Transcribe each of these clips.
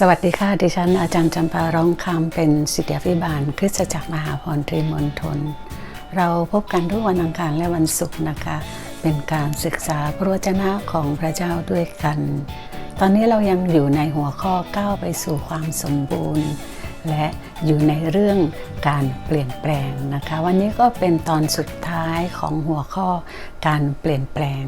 สวัสดีค่ะ ดิฉันอาจารย์จำปาร้องคำเป็นสิทธิพิบาลคริสตจักรมหาพรตรีมณฑลเราพบกันทุกวันอังคารและวันศุกร์นะคะ เป็นการศึกษาพระวจนะของพระเจ้าด้วยกัน ตอนนี้เรายังอยู่ในหัวข้อก้าวไปสู่ความสมบูรณ์ และอยู่ในเรื่องการเปลี่ยนแปลงนะคะ วันนี้ก็เป็นตอนสุดท้ายของหัวข้อการเปลี่ยนแปลง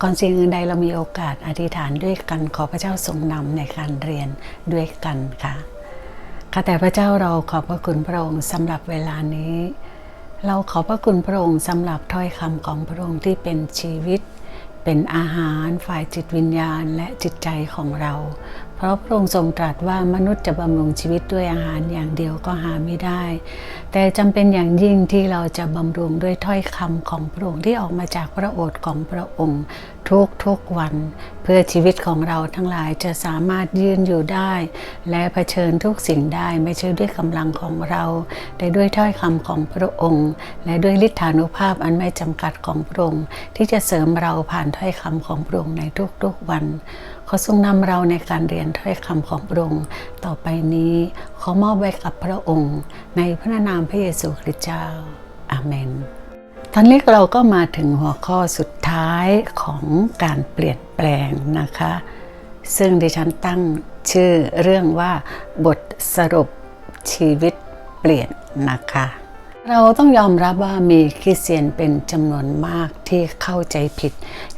ก่อนสิ่งอื่นใดเรามีโอกาสอธิษฐานด้วยกันขอพระเจ้าทรงนำในการเรียนด้วยกันค่ะข้าแต่พระเจ้าเราขอบพระคุณพระองค์สำหรับเวลานี้ เราขอบพระคุณพระองค์สำหรับถ้อยคำของพระองค์ที่เป็นชีวิตเป็นอาหารฝ่ายจิตวิญญาณและจิตใจของเรา ราะพระองค์ทรงตรัสว่ามนุษย์จะบำรุงชีวิตด้วยอาหารอย่างเดียวก็หาไม่ได้ แต่จำเป็นอย่างยิ่งที่เราจะบำรุงด้วยถ้อยคำของพระองค์ที่ออกมาจากพระโอษฐ์ของพระองค์ ทุกทุกๆวัน เพื่อชีวิตของเราทั้งหลายจะสามารถยืนอยู่ได้ และเผชิญทุกสิ่งได้ไม่ใช่ด้วยกำลังของเราแต่ด้วยถ้อยคำของพระองค์ และด้วยฤทธานุภาพอันไม่จำกัดของพระองค์ ที่จะเสริมเราผ่านถ้อยคำของพระองค์ในทุกๆวันขอทรงนำเราในการเรียนถ้อยคำของพระองค์ต่อไปนี้ขอมอบไว้กับพระองค์ ในพระนามพระเยซูคริสต์เจ้า อาเมน ตอนนี้เราก็มาถึงหัวข้อสุดท้ายของการเปลี่ยนแปลงนะคะ ซึ่งดิฉันตั้งชื่อเรื่องว่าบทสรุปชีวิตเปลี่ยนนะคะ เราต้องยอมรับว่ามีคริสเตียนเป็นจำนวนมากที่เข้าใจผิด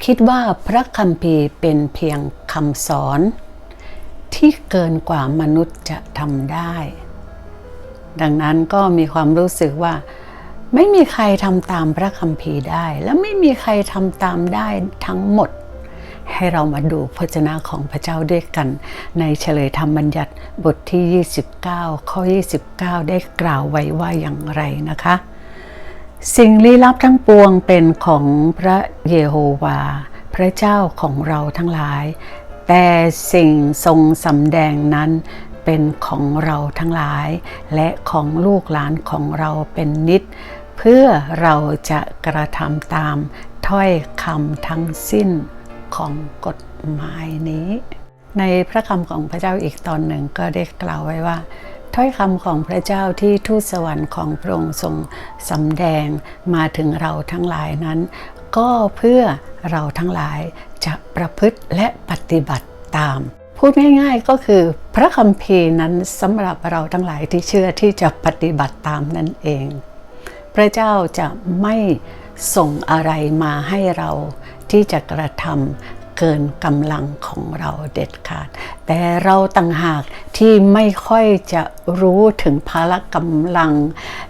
คิดว่าพระคัมภีร์เป็นเพียงคำสอน ที่เกินกว่ามนุษย์จะทำได้ ดังนั้นก็มีความรู้สึกว่า ไม่มีใครทำตามพระคัมภีร์ได้ และไม่มีใครทำตามได้ทั้งหมด ให้เรามาดูพระเจ้าของพระเจ้าด้วยกัน ในเฉลยธรรมบัญญัติบทที่ 29 ข้อ 29 ได้กล่าวไว้ว่าอย่างไรนะคะ สิ่งลี้ลับทั้งปวงเป็นของพระเยโฮวา พระเจ้าของเราทั้งหลาย แต่สิ่งทรงสำแดงนั้นเป็นของเราทั้งหลาย และของลูกหลานของเราเป็นนิด พื่อเราจะกระทำตามถ้อยคำทั้งสิ้นของกฎหมายนี้ ในพระคำของพระเจ้าอีกตอนหนึ่งก็ได้กล่าวไว้ว่า ถ้อยคำของพระเจ้าที่ทูตสวรรค์ของพระองค์ทรงสำแดงมาถึงเราทั้งหลายนั้น ก็เพื่อเราทั้งหลายจะประพฤติและปฏิบัติตาม พูดง่ายๆก็คือพระคัมภีร์นั้นสำหรับเราทั้งหลายที่เชื่อที่จะปฏิบัติตามนั่นเอง พระเจ้าจะไม่ส่งอะไรมาให้เราที่จะกระทำ เกินกำลังของเราเด็ดขาด แต่เราต่างหากที่ไม่ค่อยจะรู้ถึงพละกำลัง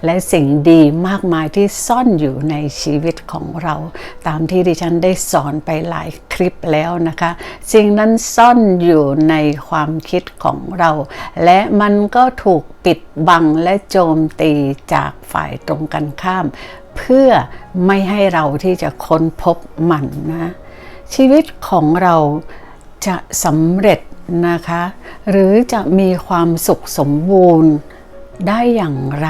และสิ่งดีมากมายที่ซ่อนอยู่ในชีวิตของเรา ตามที่ดิฉันได้สอนไปหลายคลิปแล้วนะคะ สิ่งนั้นซ่อนอยู่ในความคิดของเรา และมันก็ถูกปิดบังและโจมตีจากฝ่ายตรงกันข้าม เพื่อไม่ให้เราที่จะค้นพบมันนะ ชีวิตของเราจะสำเร็จนะคะ หรือจะมีความสุขสมบูรณ์ได้อย่างไร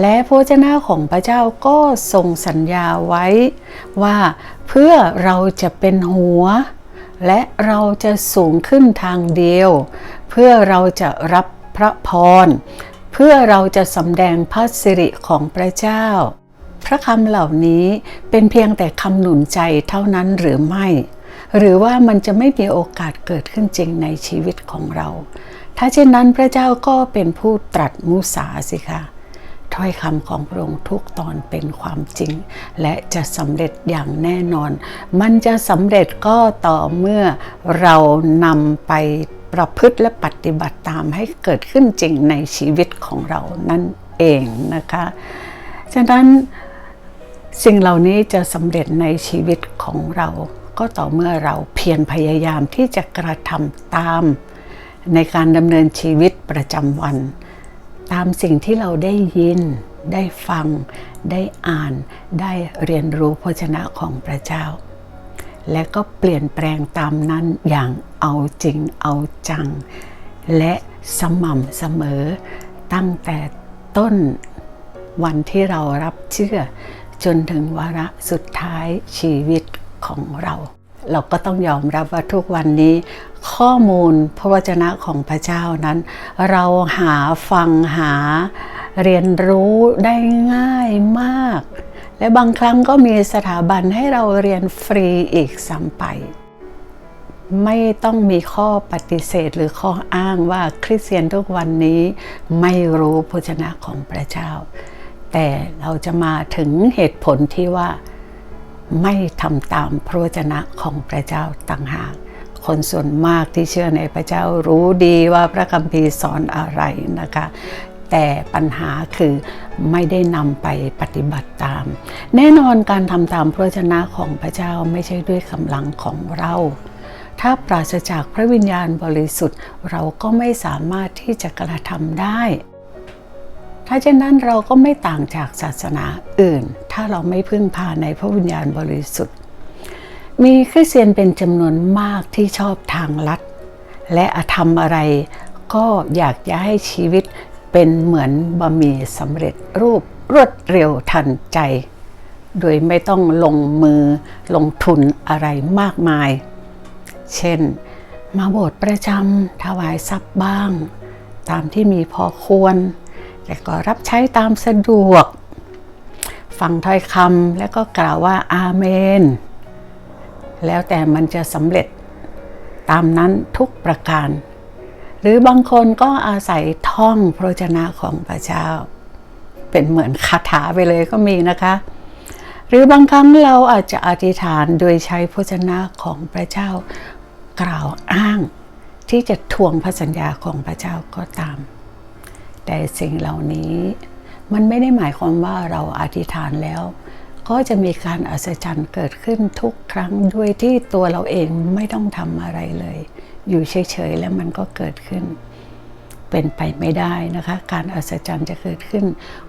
และพระเจ้าของพระเจ้าก็ทรงสัญญาไว้ ว่าเพื่อเราจะเป็นหัว และเราจะสูงขึ้นทางเดียว เพื่อเราจะรับพระพร เพื่อเราจะสำแดงพระสิริของพระเจ้า พระคำเหล่านี้เป็นเพียงแต่คำหนุนใจเท่านั้นหรือไม่ หรือว่ามันจะไม่มีโอกาสเกิดขึ้นจริงในชีวิตของเรา ถ้าเช่นนั้นพระเจ้าก็เป็นผู้ตรัสมุสาสิคะถ้อยคำของพระองค์ทุกตอนเป็นความจริง และจะสำเร็จอย่างแน่นอน มันจะสำเร็จก็ต่อเมื่อเรานำไปประพฤติและปฏิบัติตามให้เกิดขึ้นจริงในชีวิตของเรานั่นเองนะคะ ฉะนั้น สิ่งเหล่านี้จะสำเร็จในชีวิตของเรา ก็ต่อเมื่อเราเพียรพยายามที่จะกระทำตาม ในการดำเนินชีวิตประจำวัน ตามสิ่งที่เราได้ยิน ได้ฟัง ได้อ่าน ได้เรียนรู้พระชนะของพระเจ้า และก็เปลี่ยนแปลงตามนั้นอย่างเอาจริงเอาจัง และสม่ำเสมอตั้งแต่ต้นวันที่เรารับเชื่อ จนถึงวาระสุดท้ายชีวิตของเรา เราก็ต้องยอมรับว่าทุกวันนี้ ข้อมูลพระวจนะของพระเจ้านั้น เราหาฟังหาเรียนรู้ได้ง่ายมาก และบางครั้งก็มีสถาบันให้เราเรียนฟรีอีกซ้ำไปไม่ต้องมีข้อปฏิเสธหรือข้ออ้างว่าคริสเตียนทุกวันนี้ไม่รู้พระวจนะของพระเจ้า แต่เราจะมาถึงเหตุผลที่ว่าไม่ทำตามพระวจนะของพระเจ้าต่างหาก คนส่วนมากที่เชื่อในพระเจ้ารู้ดีว่าพระคัมภีร์สอนอะไรนะคะ แต่ปัญหาคือไม่ได้นำไปปฏิบัติตาม แน่นอนการทำตามพระวจนะของพระเจ้าไม่ใช่ด้วยกำลังของเราถ้าปราศจากพระวิญญาณบริสุทธิ์เราก็ไม่สามารถที่จะกระทำได้ ถ้าเช่นนั้นเราก็ไม่ต่างจากศาสนาอื่น ถ้าเราไม่พึ่งพาในพระวิญญาณบริสุทธิ์ มีคริสเตียนเป็นจำนวนมากที่ชอบทางลัด และทำอะไรก็อยากจะให้ชีวิตเป็นเหมือนบะหมี่สำเร็จรูปรวดเร็วทันใจ โดยไม่ต้องลงมือลงทุนอะไรมากมาย เช่น มาโบสถ์ประจำถวายทรัพย์บ้าง ตามที่มีพอควร แต่ก็รับใช้ตามสะดวก ฟังถ้อยคำแล้วก็กล่าวว่าอาเมน แล้วแต่มันจะสำเร็จตามนั้นทุกประการ หรือบางคนก็อาศัยท่องพระวจนะของพระเจ้า เป็นเหมือนคาถาไปเลยก็มีนะคะ หรือบางครั้งเราอาจจะอธิษฐานโดยใช้พระวจนะของพระเจ้ากล่าวอ้างที่จะทวงพระสัญญาของพระเจ้าก็ตาม แต่สิ่งเหล่านี้มันไม่ได้หมายความว่าเราอธิษฐานแล้ว ก็จะมีการอัศจรรย์เกิดขึ้นทุกครั้งด้วยที่ตัวเราเองไม่ต้องทำอะไรเลย อยู่เฉยๆแล้วมันก็เกิดขึ้น เป็นไปไม่ได้นะคะ การอัศจรรย์จะเกิดขึ้น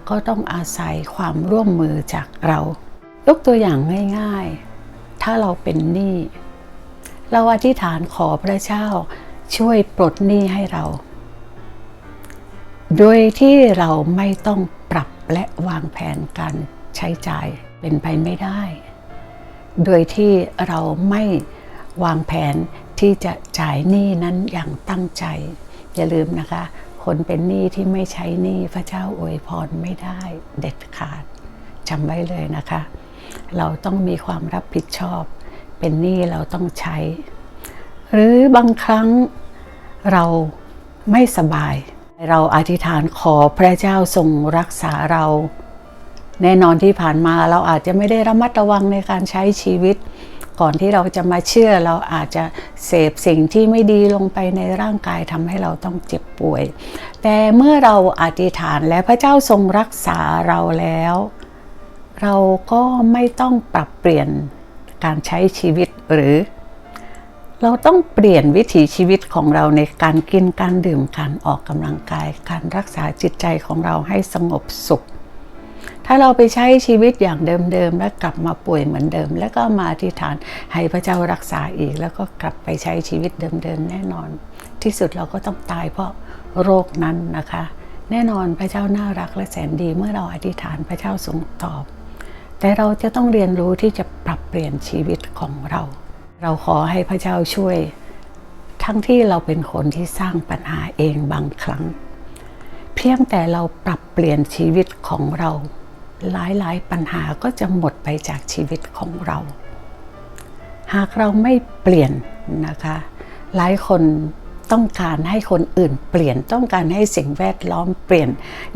ก็ต้องอาศัยความร่วมมือจากเรา ยกตัวอย่างง่ายๆ ถ้าเราเป็นหนี้เราอธิษฐานขอพระเจ้าช่วยปลดหนี้ให้เรา โดยที่เราไม่ต้องปรับและวางแผนการใช้จ่ายเป็นไปไม่ได้ โดยที่เราไม่วางแผนที่จะจ่ายหนี้นั้นอย่างตั้งใจ อย่าลืมนะคะ คนเป็นหนี้ที่ไม่ใช้หนี้พระเจ้าอวยพรไม่ได้เด็ดขาดจำไว้เลยนะคะ เราต้องมีความรับผิดชอบ เป็นหนี้เราต้องใช้ หรือบางครั้งเราไม่สบาย เราอธิษฐานขอพระเจ้าทรงรักษาเรา แน่นอนที่ผ่านมาเราอาจจะไม่ได้ระมัดระวังในการใช้ชีวิต ก่อนที่เราจะมาเชื่อเราอาจจะเสพสิ่งที่ไม่ดีลงไปในร่างกายทำให้เราต้องเจ็บป่วย แต่เมื่อเราอธิษฐานและพระเจ้าทรงรักษาเราแล้ว เราก็ไม่ต้องปรับเปลี่ยนการใช้ชีวิตหรือ เราต้องเปลี่ยนวิถีชีวิตของเราในการกินการดื่มการออกกำลังกาย การรักษาจิตใจของเราให้สงบสุข ถ้าเราไปใช้ชีวิตอย่างเดิมๆและกลับมาป่วยเหมือนเดิม แล้วก็มาอธิษฐานให้พระเจ้ารักษาอีก แล้วก็กลับไปใช้ชีวิตเดิมๆแน่นอน ที่สุดเราก็ต้องตายเพราะโรคนั้นนะคะ แน่นอนพระเจ้าน่ารักและแสนดีเมื่อเราอธิษฐานพระเจ้าทรงตอบ แต่เราจะต้องเรียนรู้ที่จะปรับเปลี่ยนชีวิตของเรา เราขอให้พระเจ้าช่วย ทั้งที่เราเป็นคนที่สร้างปัญหาเองบางครั้ง เพียงแต่เราปรับเปลี่ยนชีวิตของเรา หลายๆปัญหาก็จะหมดไปจากชีวิตของเรา หากเราไม่เปลี่ยนนะคะ หลายคน ต้องการให้คนอื่นเปลี่ยนต้องการให้สิ่งแวดล้อมเปลี่ยน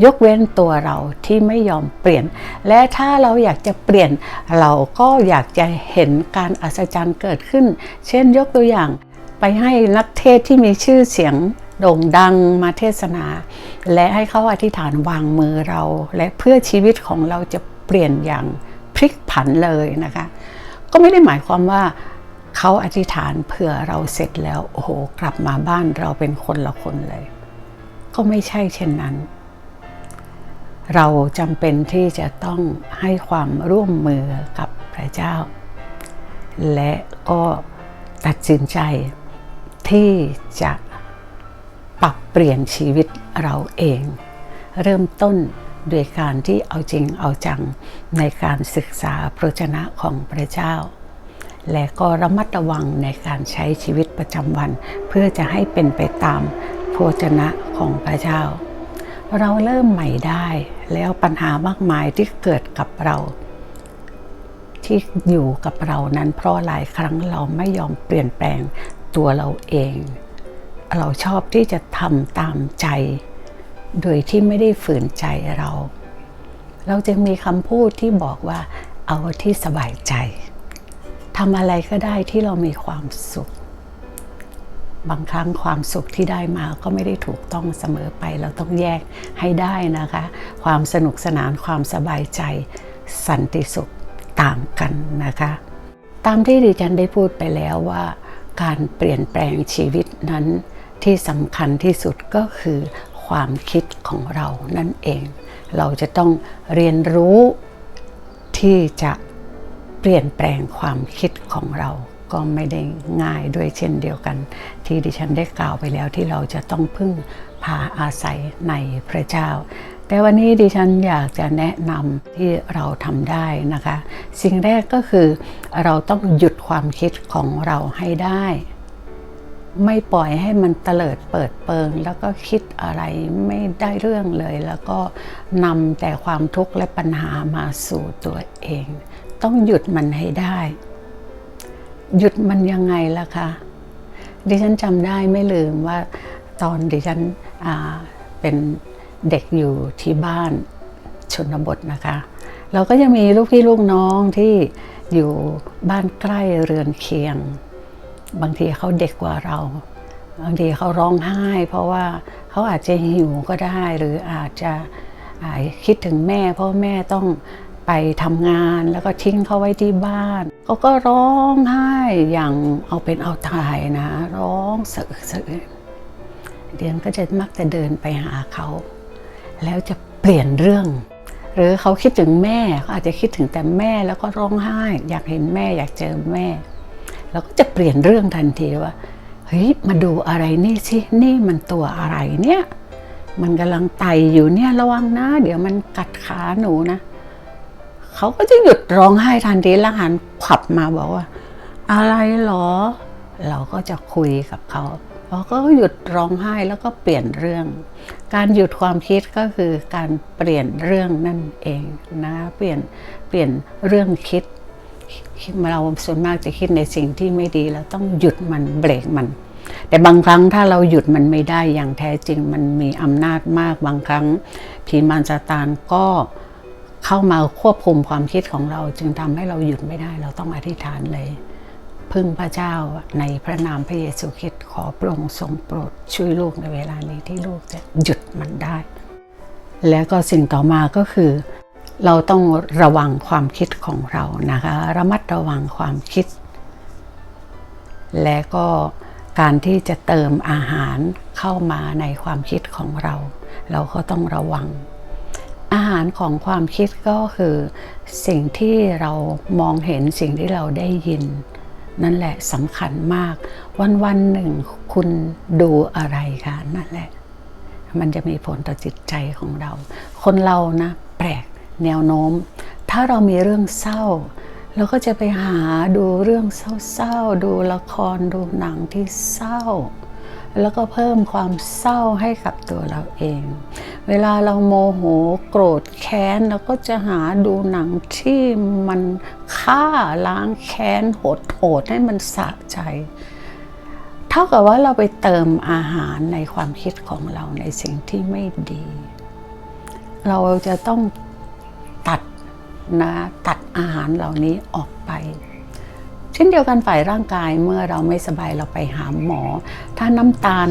ยกเว้นตัวเราที่ไม่ยอมเปลี่ยน และถ้าเราอยากจะเปลี่ยน เราก็อยากจะเห็นการอัศจรรย์เกิดขึ้น เช่นยกตัวอย่าง ไปให้นักเทศที่มีชื่อเสียงโด่งดังมาเทศนา และให้เขาอธิษฐานวางมือเรา และเพื่อชีวิตของเราจะเปลี่ยนอย่างพลิกผันเลยนะคะ ก็ไม่ได้หมายความว่า เขาอธิษฐานเผื่อเราเสร็จแล้ว โอ้โห กลับมาบ้านเราเป็นคนละคนเลย ก็ไม่ใช่เช่นนั้น เราจำเป็นที่จะต้องให้ความร่วมมือกับพระเจ้า และก็ตัดสินใจที่จะปรับเปลี่ยนชีวิตเราเอง เริ่มต้นโดยการที่เอาจริงเอาจังในการศึกษาพระวจนะของพระเจ้า และก็ระมัดระวังในการใช้ชีวิตประจำวัน เพื่อจะให้เป็นไปตามโภชนะของพระเจ้า เราเริ่มใหม่ได้แล้วปัญหามากมายที่เกิดกับเรา ที่อยู่กับเรานั้น เพราะหลายครั้งเราไม่ยอมเปลี่ยนแปลงตัวเราเอง เราชอบที่จะทำตามใจ โดยที่ไม่ได้ฝืนใจเรา เราจะมีคำพูดที่บอกว่าเอาที่สบายใจ ทำอะไรก็ได้ที่เรามีความสุข บางครั้งความสุขที่ได้มาก็ไม่ได้ถูกต้องเสมอไป เราต้องแยกให้ได้นะคะ ความสนุกสนานความสบายใจ สันติสุขต่างกันนะคะ ตามที่ดิฉันได้พูดไปแล้วว่า การเปลี่ยนแปลงชีวิตนั้นที่สำคัญที่สุดก็คือความคิดของเรานั่นเอง เราจะต้องเรียนรู้ที่จะ เปลี่ยนแปลงความคิดของเราก็ไม่ได้ง่ายด้วยเช่นเดียวกัน ที่ดิฉันได้กล่าวไปแล้วที่เราจะต้องพึ่งพาอาศัยในพระเจ้า แต่วันนี้ดิฉันอยากจะแนะนำที่เราทำได้นะคะ สิ่งแรกก็คือเราต้องหยุดความคิดของเราให้ได้ ไม่ปล่อยให้มันเตลิดเปิดเปิง แล้วก็คิดอะไรไม่ได้เรื่องเลย แล้วก็นำแต่ความทุกข์และปัญหามาสู่ตัวเอง ต้องหยุดมันให้ได้ หยุดมันยังไงล่ะคะ ดิฉันจำได้ไม่ลืมว่าตอนดิฉันเป็นเด็กอยู่ที่บ้านชนบทนะคะ เราก็จะมีลูกพี่ลูกน้องที่อยู่บ้านใกล้เรือนเคียง บางทีเขาเด็กกว่าเรา บางทีเขาร้องไห้ เพราะว่าเขาอาจจะหิวก็ได้ หรืออาจจะคิดถึงแม่ เพราะแม่ต้อง ไปทำงานแล้วก็ทิ้งเขาไว้ที่บ้านเขาก็ร้องไห้อย่างเอาเป็นเอาตายนะ ร้องสะอึกสะอื้นเดียนก็จะมักจะเดินไปหาเขา แล้วจะเปลี่ยนเรื่อง หรือเขาคิดถึงแม่เขาอาจจะคิดถึงแต่แม่แล้วก็ร้องไห้ อยากเห็นแม่อยากเจอแม่เราก็จะเปลี่ยนเรื่องทันทีว่าเฮ้ยมาดูอะไรนี่สินี่มันตัวอะไรเนี่ย มันกำลังไต่อยู่เนี่ยระวังนะ เดี๋ยวมันกัดขาหนูนะ เขาก็จะหยุดร้องไห้ทันทีแล้วหันขวับมาบอกว่า อะไรหรอ เราก็จะคุยกับเขาเขาก็หยุดร้องไห้แล้วก็เปลี่ยนเรื่อง การหยุดความคิดก็คือการเปลี่ยนเรื่องนั่นเองนะเปลี่ยนเปลี่ยนเรื่องคิดเราส่วนมากจะคิดในสิ่งที่ไม่ดีเราต้องหยุดมันเบรกมัน แต่บางครั้งถ้าเราหยุดมันไม่ได้อย่างแท้จริงมันมีอำนาจมากบางครั้งผีมารซาตานก็ เข้ามาควบคุมความคิดของเราจึงทำให้เราหยุดไม่ได้ เราต้องอธิษฐานเลย พึ่งพระเจ้าในพระนามพระเยซูคริสต์ขอพระองค์ทรงโปรดช่วยลูกในเวลานี้ที่ลูกจะหยุดมันได้ แล้วก็สิ่งต่อมาก็คือ เราต้องระวังความคิดของเรานะคะ ระมัดระวังความคิด และก็การที่จะเติมอาหารเข้ามาในความคิดของเรา เราก็ต้องระวัง อาหารของความคิดก็คือสิ่งที่เรามองเห็นสิ่งที่เราได้ยิน นั่นแหละสำคัญมาก วันวันหนึ่งคุณดูอะไรคะนั่นแหละ มันจะมีผลต่อจิตใจของเรา คนเรานะ แปลกแนวโน้ม ถ้าเรามีเรื่องเศร้าเราก็จะไปหาดูเรื่องเศร้าๆ ดูละครดูหนังที่เศร้า แล้วก็เพิ่มความเศร้าให้กับตัวเราเอง เวลาเราโมโหโกรธแค้นเราก็จะหาดูหนังที่มันฆ่าล้างแค้นโหดโหดให้มันสะใจ เท่ากับว่าเราไปเติมอาหารในความคิดของเราในสิ่งที่ไม่ดี เราจะต้องตัดนะตัดอาหารเหล่านี้ออกไป เช่นเดียวกันฝ่ายร่างกายเมื่อเราไม่สบายเราไปหาหมอ ถ้าน้ำตาล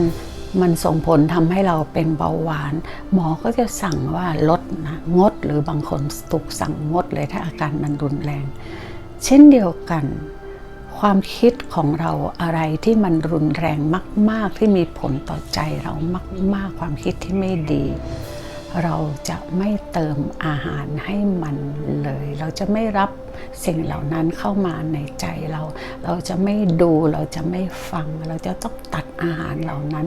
มันส่งผลทำให้เราเป็นเบาหวาน หมอก็จะสั่งว่าลดนะงดหรือบางคนถูกสั่งงดเลยถ้าอาการมันรุนแรง เช่นเดียวกัน ความคิดของเราอะไรที่มันรุนแรงมาก ๆ ที่มีผลต่อใจเรามาก ๆ ความคิดที่ไม่ดี เราจะไม่เติมอาหารให้มันเลย เราจะไม่รับสิ่งเหล่านั้นเข้ามาในใจเรา เราจะไม่ดูเราจะไม่ฟัง เราจะต้องตัดอาหารเหล่านั้น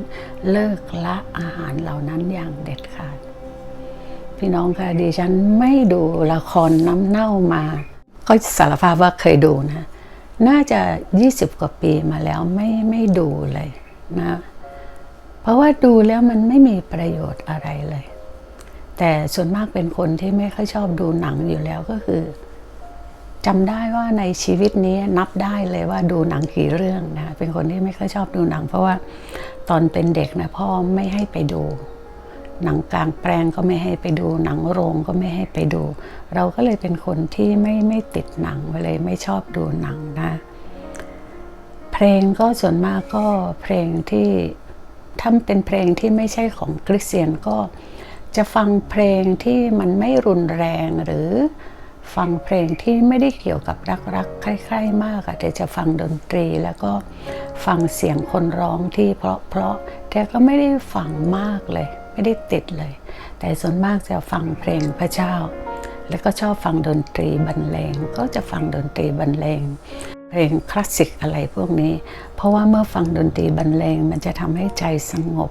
เลิกละอาหารเหล่านั้นอย่างเด็ดขาด พี่น้องคะดิฉันไม่ดูละครน้ำเน่ามา ก็สารภาพว่าเคยดูนะ น่าจะ 20 กว่าปีมาแล้วไม่ไม่ดูเลยนะ เพราะว่าดูแล้วมันไม่มีประโยชน์อะไรเลย แต่ส่วนมากเป็นคนที่ไม่ค่อยชอบดูหนังอยู่แล้วก็คือจำได้ว่าในชีวิตนี้นับได้เลยว่าดูหนังกี่เรื่องนะเป็นคนที่ไม่ค่อยชอบดูหนัง เพราะว่าตอนเป็นเด็กนะพ่อไม่ให้ไปดู หนังกลางแปลงก็ไม่ให้ไปดูหนังโรงก็ไม่ให้ไปดู เราก็เลยเป็นคนที่ไม่ไม่ติดหนังเลยไม่ชอบดูหนังนะ เพลงก็ส่วนมากก็เพลงที่ถ้าเป็นเพลงที่ไม่ใช่ของคริสเตียนก็ จะฟังเพลงที่มันไม่รุนแรงหรือฟังเพลงที่ไม่ได้เกี่ยวกับรักๆใคร่ๆมากอะแต่จะฟังดนตรีแล้วก็ฟังเสียงคนร้องที่เพราะๆแต่ก็ไม่ได้ฟังมากเลย ไม่ได้ติดเลย แต่ส่วนมากจะฟังเพลงพระเจ้า แล้วก็ชอบฟังดนตรีบรรเลงก็จะฟังดนตรีบรรเลงเพลงคลาสสิกอะไรพวกนี้ เพราะว่าเมื่อฟังดนตรีบรรเลงมันจะทำให้ใจสงบ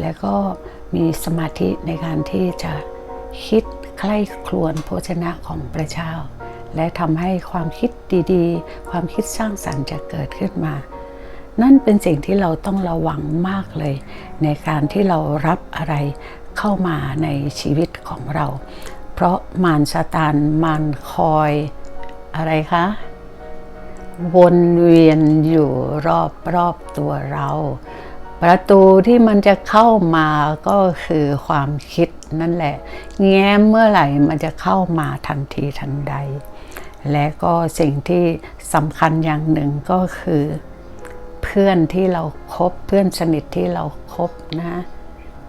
แล้วก็ มีสมาธิในการที่จะคิดใคร่ครวญโภชนะของพระเจ้า และทำให้ความคิดดีๆ ความคิดสร้างสรรค์จะเกิดขึ้นมา นั่นเป็นสิ่งที่เราต้องระวังมากเลย ในการที่เรารับอะไรเข้ามาในชีวิตของเรา เพราะมารซาตานมารคอยอะไรคะวนเวียนอยู่รอบรอบตัวเรา ประตูที่มันจะเข้ามาก็คือความคิดนั่นแหละ แง้มเมื่อไหร่มันจะเข้ามาทันทีทันใด และก็สิ่งที่สำคัญอย่างหนึ่งก็คือ เพื่อนที่เราครบเพื่อนสนิทที่เราครบนะ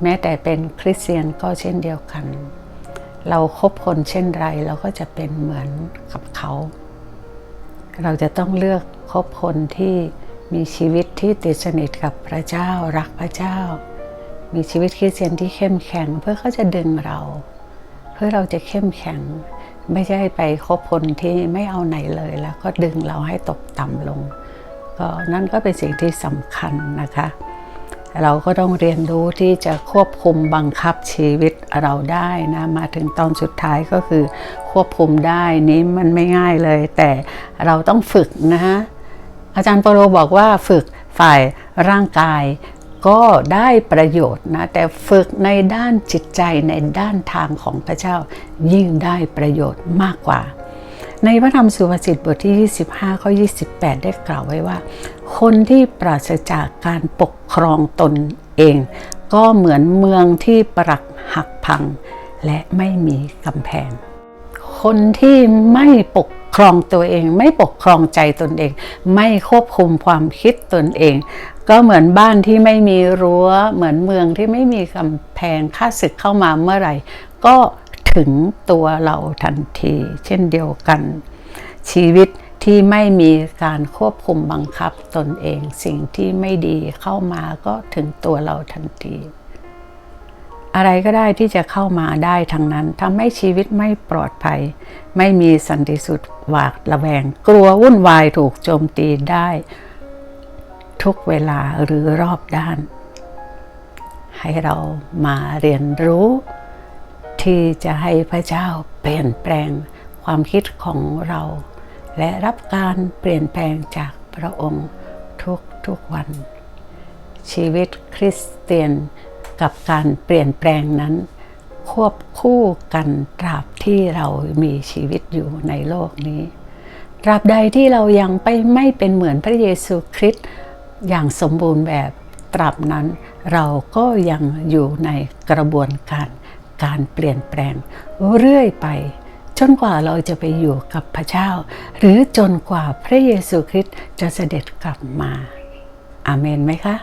แม้แต่เป็นคริสเตียนก็เช่นเดียวกัน เราครบคนเช่นไรเราก็จะเป็นเหมือนกับเขา เราจะต้องเลือกคบคนที่ มีชีวิตที่ติดสนิทกับพระเจ้ารักพระเจ้า มีชีวิตคริสเตียนที่เข้มแข็ง เพื่อเขาจะดึงเรา เพื่อเราจะเข้มแข็ง ไม่ใช่ไปคบคนที่ไม่เอาไหนเลยแล้วก็ดึงเราให้ตกต่ำลง ก็นั่นก็เป็นสิ่งที่สำคัญนะคะ เราก็ต้องเรียนรู้ที่จะควบคุมบังคับชีวิตเราได้นะมาถึงตอนสุดท้ายก็คือควบคุมได้นี้มันไม่ง่ายเลย แต่เราต้องฝึกนะฮะ อาจารย์ปโรบอกว่าฝึกฝ่ายร่างกายก็ได้ประโยชน์นะ แต่ฝึกในด้านจิตใจในด้านทางของพระเจ้ายิ่งได้ประโยชน์มากกว่า ในพระธรรมสุภาษิตบทที่ 25 ข้อ 28 ได้กล่าวไว้ว่า คนที่ปราศจากการปกครองตนเอง ก็เหมือนเมืองที่ปรักหักพัง และไม่มีกำแพง คนที่ไม่ปก ครองตัวเอง ไม่ปกครองใจตนเอง ไม่ควบคุมความคิดตนเอง ก็เหมือนบ้านที่ไม่มีรั้ว เหมือนเมืองที่ไม่มีกำแพงข้าศึกเข้ามาเมื่อไหร่ ก็ถึงตัวเราทันที เช่นเดียวกัน ชีวิตที่ไม่มีการควบคุมบังคับตนเอง สิ่งที่ไม่ดีเข้ามาก็ถึงตัวเราทันที อะไรก็ได้ที่จะเข้ามาได้ทั้งนั้นทำให้ชีวิตไม่ปลอดภัย ไม่มีสันติสุขหวาดระแวง กลัววุ่นวายถูกโจมตีได้ ทุกเวลาหรือรอบด้าน ให้เรามาเรียนรู้ ที่จะให้พระเจ้าเปลี่ยนแปลงความคิดของเรา และรับการเปลี่ยนแปลงจากพระองค์ทุกทุกวัน ชีวิตคริสเตียน กับการเปลี่ยนแปลงนั้น ควบคู่กันตราบที่เรามีชีวิตอยู่ในโลกนี้ ตราบใดที่เรายังไปไม่เป็นเหมือนพระเยซูคริสต์อย่างสมบูรณ์แบบตราบนั้น เราก็ยังอยู่ในกระบวนการการเปลี่ยนแปลงเรื่อยไปจนกว่าเราจะไปอยู่กับพระเจ้า หรือจนกว่าพระเยซูคริสต์จะเสด็จกลับมา อาเมนไหมคะ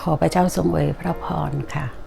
ขอพระเจ้าทรงอวยพระพรค่ะ